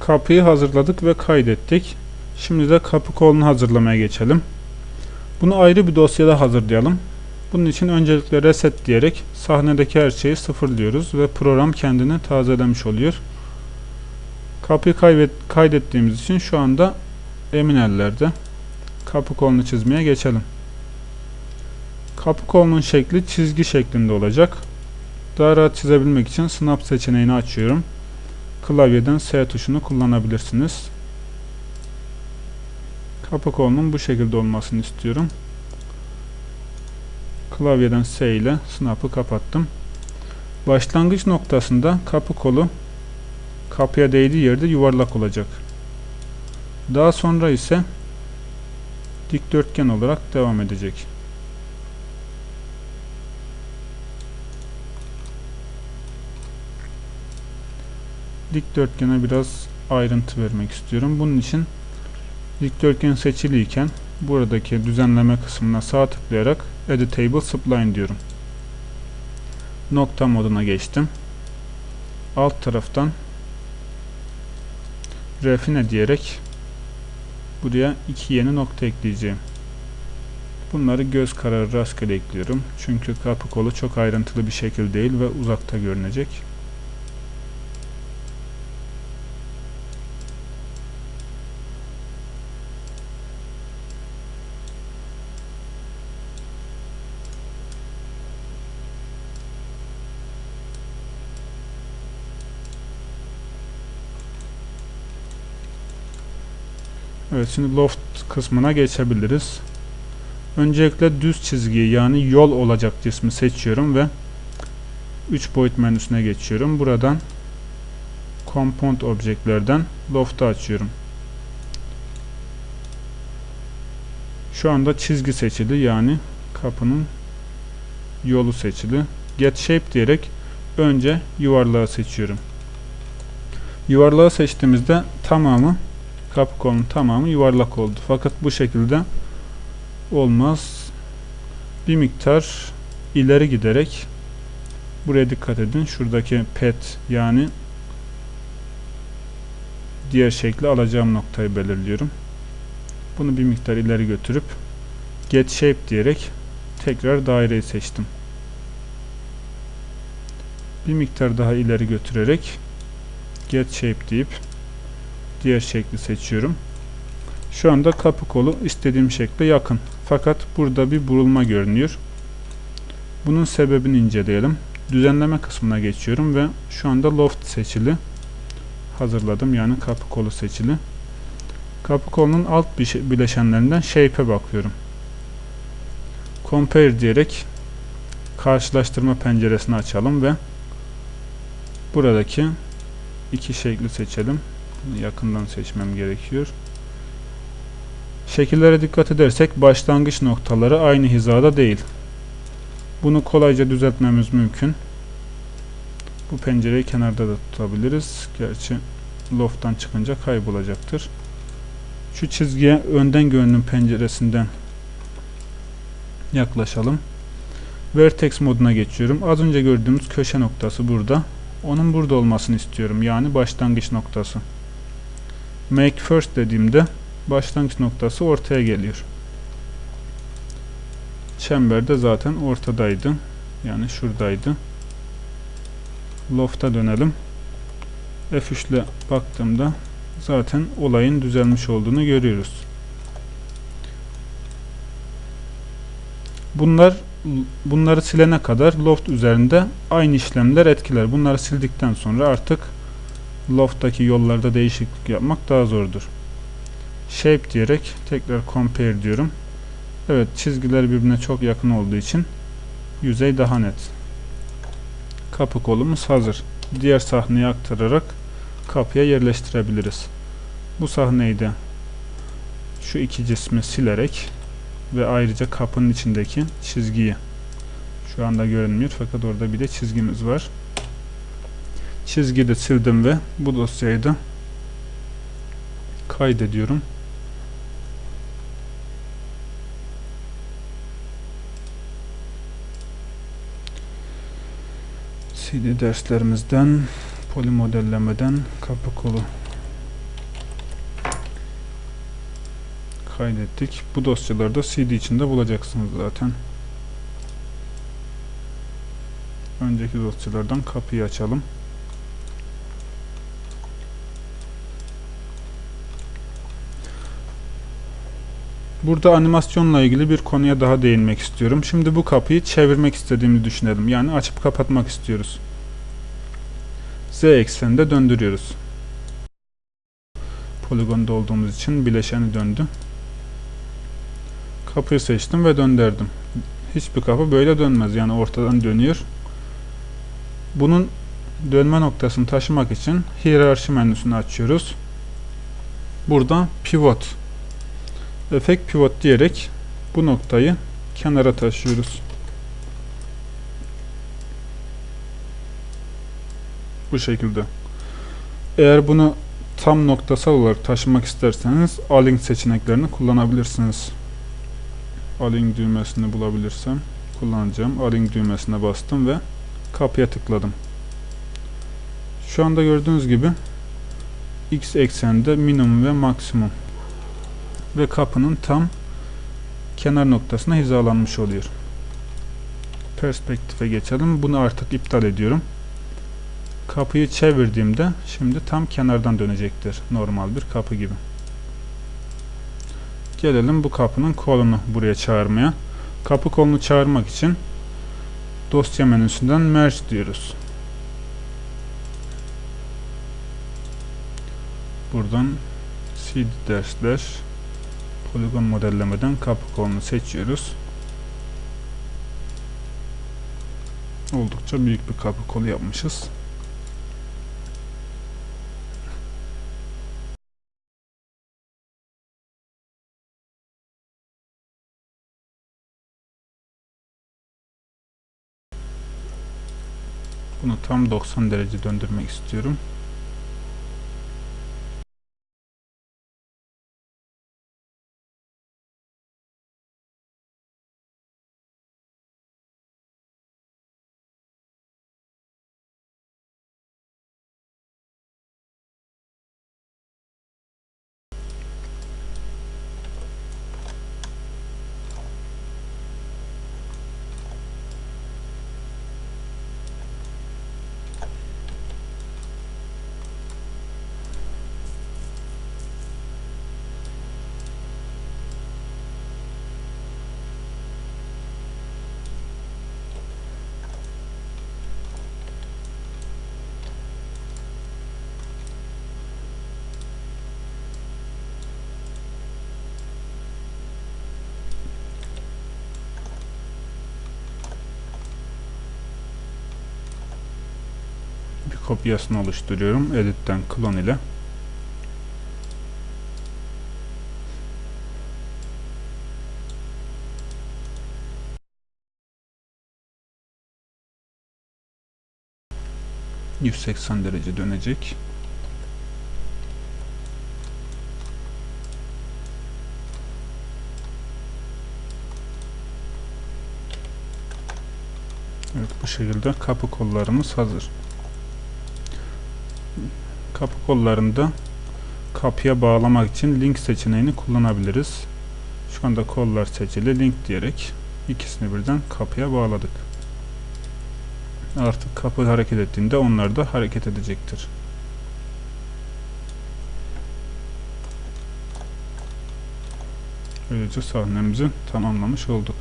Kapıyı hazırladık ve kaydettik. Şimdi de kapı kolunu hazırlamaya geçelim. Bunu ayrı bir dosyada hazırlayalım. Bunun için öncelikle reset diyerek sahnedeki her şeyi sıfırlıyoruz ve program kendini tazelemiş oluyor. Kapıyı kaydettiğimiz için şu anda emin ellerde. Kapı kolunu çizmeye geçelim. Kapı kolunun şekli çizgi şeklinde olacak. Daha rahat çizebilmek için Snap seçeneğini açıyorum. Klavyeden S tuşunu kullanabilirsiniz. Kapı kolunun bu şekilde olmasını istiyorum. Klavyeden S ile Snap'ı kapattım. Başlangıç noktasında kapı kolu kapıya değdiği yerde yuvarlak olacak. Daha sonra ise dikdörtgen olarak devam edecek. Dikdörtgene biraz ayrıntı vermek istiyorum. Bunun için dikdörtgen seçiliyken buradaki düzenleme kısmına sağ tıklayarak Editable Spline diyorum. Nokta moduna geçtim. Alt taraftan refine diyerek buraya iki yeni nokta ekleyeceğim. Bunları göz kararı rastgele ekliyorum. Çünkü kapı kolu çok ayrıntılı bir şekil değil ve uzakta görünecek. Evet şimdi loft kısmına geçebiliriz. Öncelikle düz çizgiyi yani yol olacak cismi seçiyorum ve 3 boyut menüsüne geçiyorum. Buradan compound objektlerden loft'u açıyorum. Şu anda çizgi seçili yani kapının yolu seçili. Get shape diyerek önce yuvarlağı seçiyorum. Yuvarlağı seçtiğimizde tamamı kapı kolunun tamamı yuvarlak oldu. Fakat bu şekilde olmaz. Bir miktar ileri giderek buraya dikkat edin. Şuradaki pet yani diğer şekli alacağım noktayı belirliyorum. Bunu bir miktar ileri götürüp get shape diyerek tekrar daireyi seçtim. Bir miktar daha ileri götürerek get shape deyip diğer şekli seçiyorum. Şu anda kapı kolu istediğim şekle yakın. Fakat burada bir burulma görünüyor. Bunun sebebini inceleyelim. Düzenleme kısmına geçiyorum ve şu anda loft seçili. Hazırladım yani kapı kolu seçili. Kapı kolunun alt bileşenlerinden shape'e bakıyorum. Compare diyerek karşılaştırma penceresini açalım ve buradaki iki şekli seçelim yakından seçmem gerekiyor. Şekillere dikkat edersek başlangıç noktaları aynı hizada değil. Bunu kolayca düzeltmemiz mümkün. Bu pencereyi kenarda da tutabiliriz. Gerçi loft'tan çıkınca kaybolacaktır. Şu çizgiye önden görünüm penceresinden yaklaşalım. Vertex moduna geçiyorum. Az önce gördüğümüz köşe noktası burada. Onun burada olmasını istiyorum. Yani başlangıç noktası make first dediğimde başlangıç noktası ortaya geliyor. Çember de zaten ortadaydı. Yani şuradaydı. Loft'a dönelim. F3 ile baktığımda zaten olayın düzelmiş olduğunu görüyoruz. Bunlar bunları silene kadar loft üzerinde aynı işlemler etkiler. Bunları sildikten sonra artık loft'taki yollarda değişiklik yapmak daha zordur. Shape diyerek tekrar compare diyorum. Evet çizgiler birbirine çok yakın olduğu için yüzey daha net. Kapı kolumuz hazır. Diğer sahneye aktararak kapıya yerleştirebiliriz. Bu sahneyi de şu iki cismi silerek ve ayrıca kapının içindeki çizgiyi şu anda görünmüyor fakat orada bir de çizgimiz var çizgiyi de sildim ve bu dosyayı da kaydediyorum. CD derslerimizden poli modellemeden kapı kolu kaydettik. Bu dosyaları da CD içinde bulacaksınız zaten. Önceki dosyalardan kapıyı açalım. Burada animasyonla ilgili bir konuya daha değinmek istiyorum. Şimdi bu kapıyı çevirmek istediğimizi düşünelim. Yani açıp kapatmak istiyoruz. Z ekseninde döndürüyoruz. Poligonda olduğumuz için bileşeni döndü. Kapıyı seçtim ve döndürdüm. Hiçbir kapı böyle dönmez. Yani ortadan dönüyor. Bunun dönme noktasını taşımak için hiyerarşi menüsünü açıyoruz. Buradan pivot efekt pivot diyerek bu noktayı kenara taşıyoruz. Bu şekilde. Eğer bunu tam noktasal olarak taşımak isterseniz align seçeneklerini kullanabilirsiniz. Align düğmesini bulabilirsem kullanacağım. Align düğmesine bastım ve kapıya tıkladım. Şu anda gördüğünüz gibi x eksende minimum ve maksimum ve kapının tam kenar noktasına hizalanmış oluyor. Perspektife geçelim. Bunu artık iptal ediyorum. Kapıyı çevirdiğimde şimdi tam kenardan dönecektir. Normal bir kapı gibi. Gelelim bu kapının kolunu buraya çağırmaya. Kapı kolunu çağırmak için dosya menüsünden merge diyoruz. Buradan dash dash poligon modellemeden kapı kolunu seçiyoruz. Oldukça büyük bir kapı kolu yapmışız. Bunu tam 90 derece döndürmek istiyorum. Kopyasını oluşturuyorum. Edit'ten klon ile. ...180 derece dönecek. Evet bu şekilde kapı kollarımız hazır kapı kollarında kapıya bağlamak için link seçeneğini kullanabiliriz. Şu anda kollar seçili link diyerek ikisini birden kapıya bağladık. Artık kapı hareket ettiğinde onlar da hareket edecektir. Böylece sahnemizi tamamlamış olduk.